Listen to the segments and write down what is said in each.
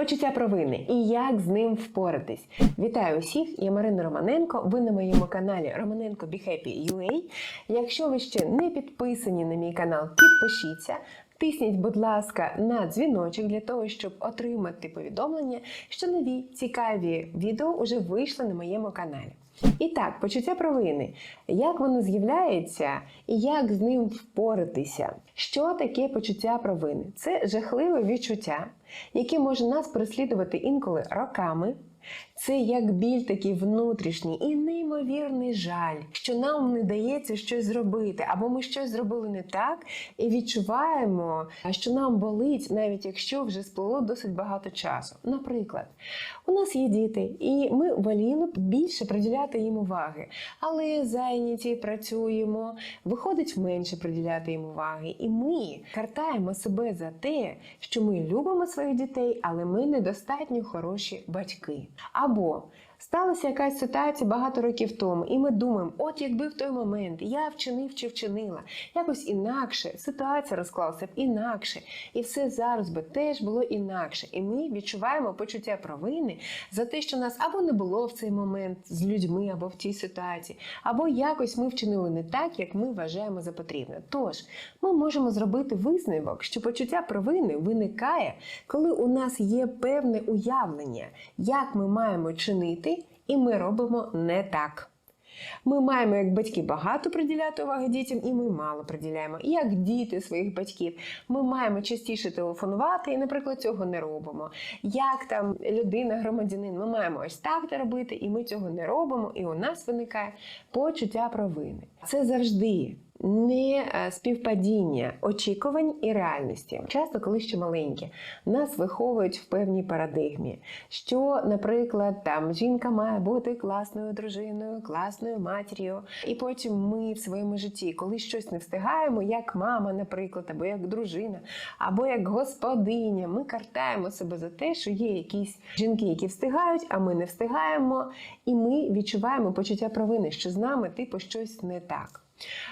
Почуття провини і як з ним впоратись. Вітаю усіх! Я Марина Романенко. Ви на моєму каналі Романенко Be Happy UA. Якщо ви ще не підписані на мій канал, підпишіться. Тисніть, будь ласка, на дзвіночок для того, щоб отримати повідомлення, що нові цікаві відео вже вийшли на моєму каналі. І так, почуття провини. Як воно з'являється і як з ним впоратися? Що таке почуття провини? Це жахливе відчуття, яке може нас переслідувати інколи роками. Це як біль такий внутрішній і неймовірний жаль, що нам не дається щось зробити, або ми щось зробили не так, і відчуваємо, що нам болить, навіть якщо вже сплило досить багато часу. Наприклад, у нас є діти, і ми воліли б більше приділяти їм уваги, але зайняті працюємо, виходить менше приділяти їм уваги, і ми картаємо себе за те, що ми любимо своїх дітей, але ми недостатньо хороші батьки. Або сталася якась ситуація багато років тому, і ми думаємо, от якби в той момент я вчинив чи вчинила якось інакше, ситуація розклалася б інакше, і все зараз би теж було інакше. І ми відчуваємо почуття провини за те, що нас або не було в цей момент з людьми, або в тій ситуації, або якось ми вчинили не так, як ми вважаємо за потрібне. Тож ми можемо зробити висновок, що почуття провини виникає, коли у нас є певне уявлення, як ми маємо чинити, і ми робимо не так. Ми маємо як батьки багато приділяти уваги дітям, і ми мало приділяємо. І як діти своїх батьків, ми маємо частіше телефонувати і, наприклад, цього не робимо. Як там людина, громадянин, ми маємо ось так робити, і ми цього не робимо, і у нас виникає почуття провини. Це завжди. Не е, співпадіння очікувань і реальності. Часто, коли ще маленькі, нас виховують в певній парадигмі, що, наприклад, там жінка має бути класною дружиною, класною матір'ю, і потім ми в своєму житті, коли щось не встигаємо, як мама, наприклад, або як дружина, або як господиня, ми картаємо себе за те, що є якісь жінки, які встигають, а ми не встигаємо, і ми відчуваємо почуття провини, що з нами типу щось не так.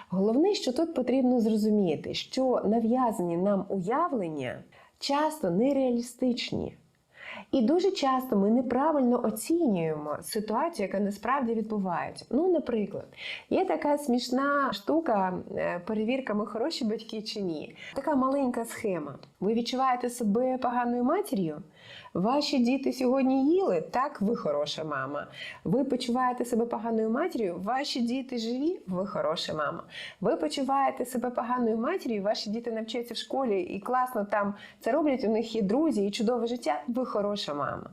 Головне, що тут потрібно зрозуміти, що нав'язані нам уявлення часто нереалістичні. І дуже часто ми неправильно оцінюємо ситуацію, яка насправді відбувається. Ну, наприклад, є така смішна штука, е, перевірка, ми хороші батьки чи ні. Така маленька схема. Ви відчуваєте себе поганою матір'ю? Ваші діти сьогодні їли, так, ви хороша мама. Ви почуваєте себе поганою матір'ю, ваші діти живі, ви хороша мама. Ви почуваєте себе поганою матір'ю, ваші діти навчаються в школі і класно там це роблять, у них є друзі і чудове життя, ви хороша мама.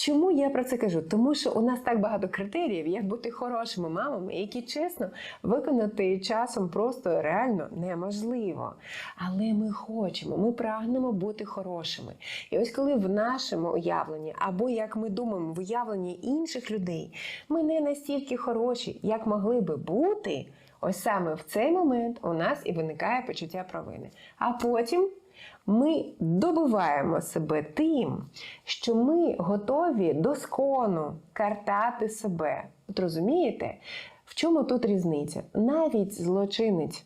Чому я про це кажу? Тому що у нас так багато критеріїв, як бути хорошими мамами, які чесно виконати часом просто реально неможливо. Але ми хочемо, ми прагнемо бути хорошими. І ось коли в нашому уявленні, або як ми думаємо, в уявленні інших людей, ми не настільки хороші, як могли би бути. Ось саме в цей момент у нас і виникає почуття провини. А потім ми добиваємо себе тим, що ми готові до скону картати себе. От розумієте, в чому тут різниця? Навіть злочинець,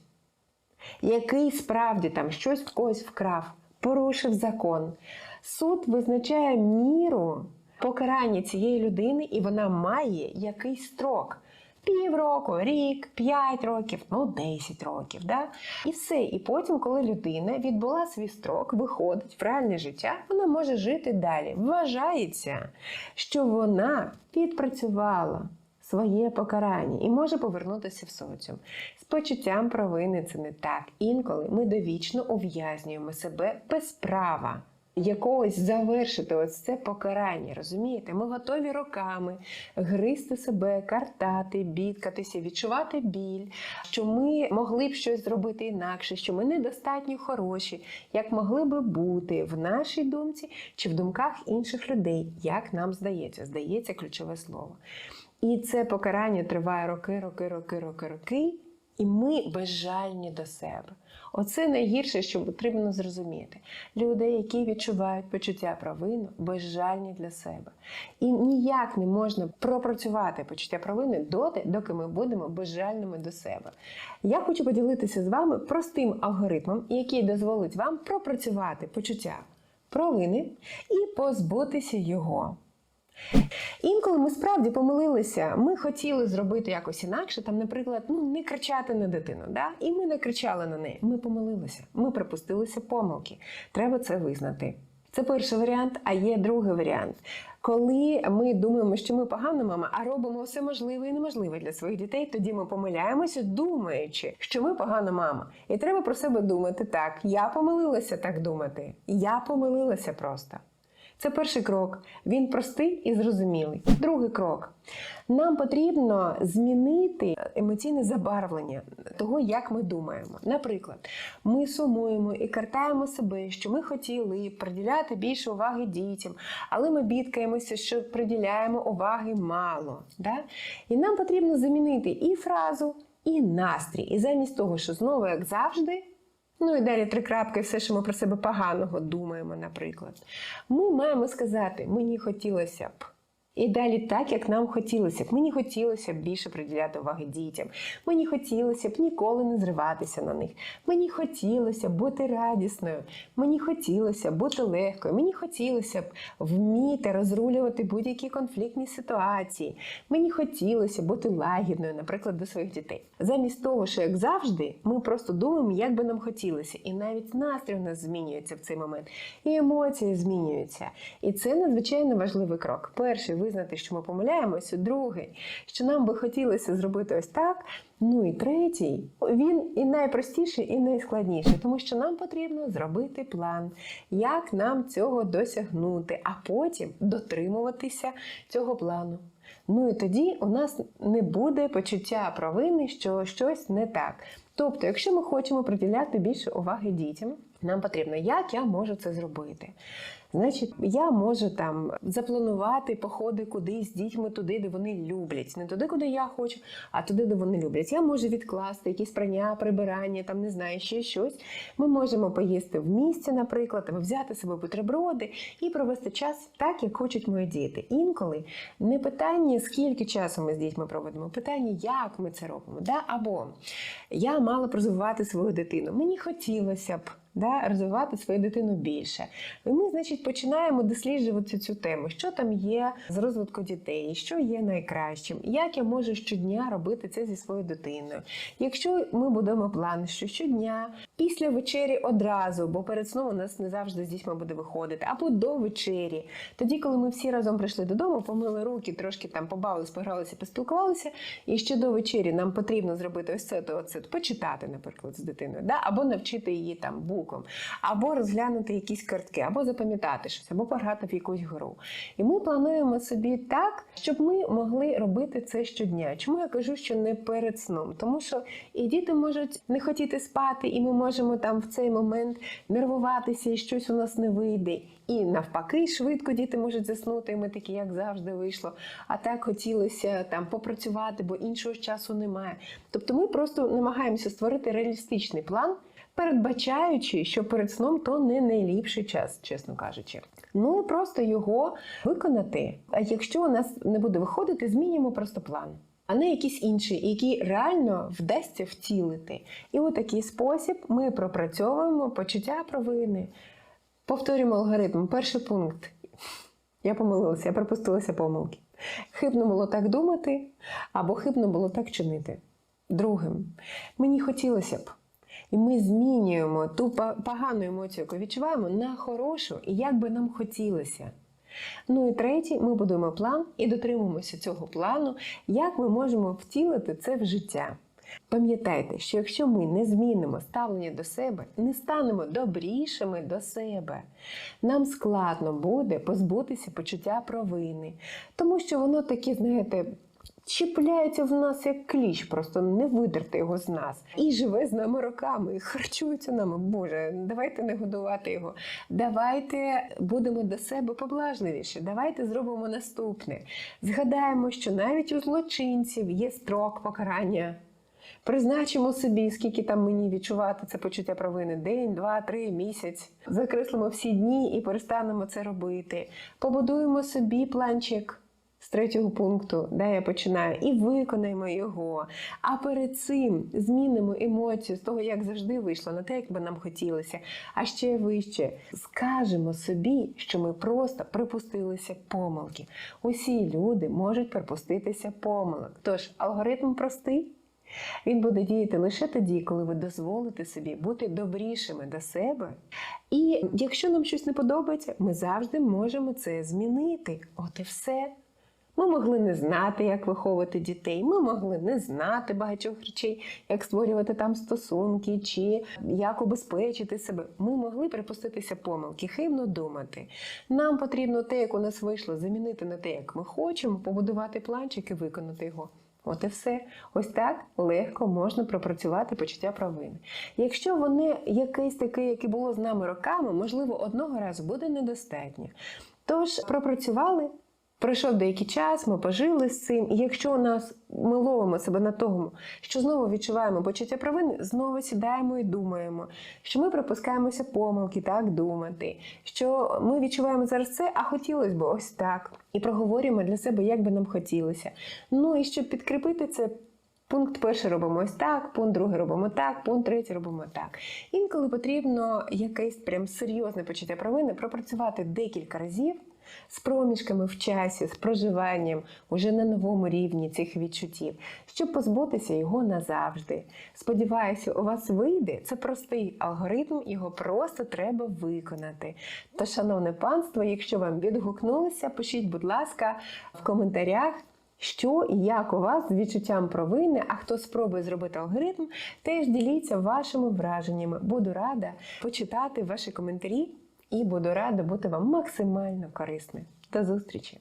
який справді там щось в когось вкрав, порушив закон. Суд визначає міру покарання цієї людини, і вона має якийсь строк. Півроку, рік, 5 років, ну 10 років. Да? І все. І потім, коли людина відбула свій строк, виходить в реальне життя, вона може жити далі. Вважається, що вона відпрацювала своє покарання і може повернутися в соціум. З почуттям провини це не так. Інколи ми довічно ув'язнюємо себе без права якогось завершити ось це покарання. Розумієте? Ми готові роками гризти себе, картати, бідкатися, відчувати біль, що ми могли б щось зробити інакше, що ми недостатньо хороші, як могли би бути в нашій думці чи в думках інших людей, як нам здається, здається ключове слово. І це покарання триває роки, роки, роки, роки, роки. І ми безжальні до себе. Оце найгірше, що потрібно зрозуміти. Люди, які відчувають почуття провини, безжальні для себе. І ніяк не можна пропрацювати почуття провини доти, доки ми будемо безжальними до себе. Я хочу поділитися з вами простим алгоритмом, який дозволить вам пропрацювати почуття провини і позбутися його. Інколи ми справді помилилися, ми хотіли зробити якось інакше, там, наприклад, ну не кричати на дитину. Да? І ми не кричали на неї. Ми помилилися, ми припустилися помилки. Треба це визнати. Це перший варіант, а є другий варіант. Коли ми думаємо, що ми погана мама, а робимо все можливе і неможливе для своїх дітей, тоді ми помиляємося, думаючи, що ми погана мама. І треба про себе думати так. Я помилилася так думати. Я помилилася просто. Це перший крок. Він простий і зрозумілий. Другий крок. Нам потрібно змінити емоційне забарвлення того, як ми думаємо. Наприклад, ми сумуємо і картаємо себе, що ми хотіли приділяти більше уваги дітям, але ми бідкаємося, що приділяємо уваги мало. Да? І нам потрібно замінити і фразу, і настрій. І замість того, що знову, як завжди. Ну і далі три крапки, все, що ми про себе поганого думаємо, наприклад. Ми маємо сказати, мені хотілося б. І далі так, як нам хотілося б. Мені хотілося б більше приділяти уваги дітям. Мені хотілося б ніколи не зриватися на них. Мені хотілося б бути радісною. Мені хотілося б бути легкою. Мені хотілося б вміти розрулювати будь-які конфліктні ситуації. Мені хотілося б бути лагідною, наприклад, до своїх дітей. Замість того, що як завжди, ми просто думаємо, як би нам хотілося. І навіть настрій у нас змінюється в цей момент, і емоції змінюються. І це надзвичайно важливий крок. Перший визнати, що ми помиляємося. Другий, що нам би хотілося зробити ось так. Ну і третій, він і найпростіший, і найскладніший, тому що нам потрібно зробити план, як нам цього досягнути, а потім дотримуватися цього плану. Ну і тоді у нас не буде почуття провини, що щось не так. Тобто, якщо ми хочемо приділяти більше уваги дітям, нам потрібно, як я можу це зробити. Значить, я можу там запланувати походи кудись з дітьми туди, де вони люблять. Не туди, куди я хочу, а туди, де вони люблять. Я можу відкласти якісь прання, прибирання, там не знаю, ще щось. Ми можемо поїсти в місті, наприклад, або взяти себе бутерброди і провести час так, як хочуть мої діти. Інколи не питання, скільки часу ми з дітьми проводимо, питання, як ми це робимо. Да? Або я мала б розвивати свою дитину. Мені хотілося б да, розвивати свою дитину більше. І ми, значить, починаємо досліджувати цю тему, що там є з розвитку дітей, що є найкращим, як я можу щодня робити це зі своєю дитиною. Якщо ми будемо план, що щодня, після вечері одразу, бо перед сном у нас не завжди з дітьми буде виходити, або до вечері, тоді, коли ми всі разом прийшли додому, помили руки, трошки там побавились, погралися, поспілкувалися, і ще до вечері нам потрібно зробити ось це, то оце, почитати, наприклад, з дитиною, да? або навчити її там буквам, або розглянути якісь картки, або запам'ятати щось, або пограти в якусь гру. І ми плануємо собі так, щоб ми могли робити це щодня. Чому я кажу, що не перед сном? Тому що і діти можуть не хотіти спати, і ми можемо там в цей момент нервуватися, і щось у нас не вийде. І навпаки, швидко діти можуть заснути, і ми такі, як завжди, вийшло. А так хотілося там попрацювати, бо іншого часу немає. Тобто ми просто намагаємося створити реалістичний план, передбачаючи, що перед сном то не найліпший час, чесно кажучи. Ну і просто його виконати. А якщо у нас не буде виходити, змінюємо просто план. А не якийсь інший, який реально вдасться втілити. І у такий спосіб ми пропрацьовуємо почуття провини. Повторюємо алгоритм. Перший пункт. Я помилилася, я пропустилася помилки. Хибно було так думати, або хибно було так чинити. Другим, мені хотілося б. І ми змінюємо ту погану емоцію, яку відчуваємо, на хорошу, і як би нам хотілося. Ну і третій, ми будуємо план і дотримуємося цього плану, як ми можемо втілити це в життя. Пам'ятайте, що якщо ми не змінимо ставлення до себе, не станемо добрішими до себе, нам складно буде позбутися почуття провини, тому що воно таке, знаєте, чіпляється в нас як кліщ, просто не видерти його з нас. І живе з нами роками, і харчується нами. Боже, давайте не годувати його. Давайте будемо до себе поблажливіші. Давайте зробимо наступне. Згадаємо, що навіть у злочинців є строк покарання. Призначимо собі, скільки там мені відчувати це почуття провини: день, два, три, місяць. Закреслимо всі дні і перестанемо це робити. Побудуємо собі планчик третього пункту, де я починаю, і виконаємо його. А перед цим змінимо емоцію з того, як завжди вийшло, на те, як би нам хотілося. А ще вище скажемо собі, що ми просто припустилися помилки. Усі люди можуть припуститися помилок. Тож алгоритм простий. Він буде діяти лише тоді, коли ви дозволите собі бути добрішими до себе. І якщо нам щось не подобається, ми завжди можемо це змінити. От і все. Ми могли не знати, як виховувати дітей. Ми могли не знати багатьох речей, як створювати там стосунки, чи як убезпечити себе. Ми могли припуститися помилки, хибно думати. Нам потрібно те, як у нас вийшло, замінити на те, як ми хочемо, побудувати планчик і виконати його. От і все. Ось так легко можна пропрацювати почуття провини. Якщо вони якесь таке, яке було з нами роками, можливо, одного разу буде недостатньо. Тож пропрацювали. Пройшов деякий час, ми пожили з цим. І якщо у нас ми ловимо себе на тому, що знову відчуваємо почуття провини, знову сідаємо і думаємо, що ми припускаємося помилки, так думати, що ми відчуваємо зараз це, а хотілося б ось так. І проговорюємо для себе, як би нам хотілося. Ну і щоб підкріпити це. Пункт перший робимо ось так, пункт другий робимо так, пункт третій робимо так. Інколи потрібно якесь прям серйозне почуття провини пропрацювати декілька разів з проміжками в часі, з проживанням уже на новому рівні цих відчуттів, щоб позбутися його назавжди. Сподіваюся, у вас вийде. Це простий алгоритм, його просто треба виконати. Тож, шановне панство, якщо вам відгукнулося, пишіть, будь ласка, в коментарях. Що і як у вас з відчуттям провини, а хто спробує зробити алгоритм, теж діліться вашими враженнями. Буду рада почитати ваші коментарі і буду рада бути вам максимально корисною. До зустрічі!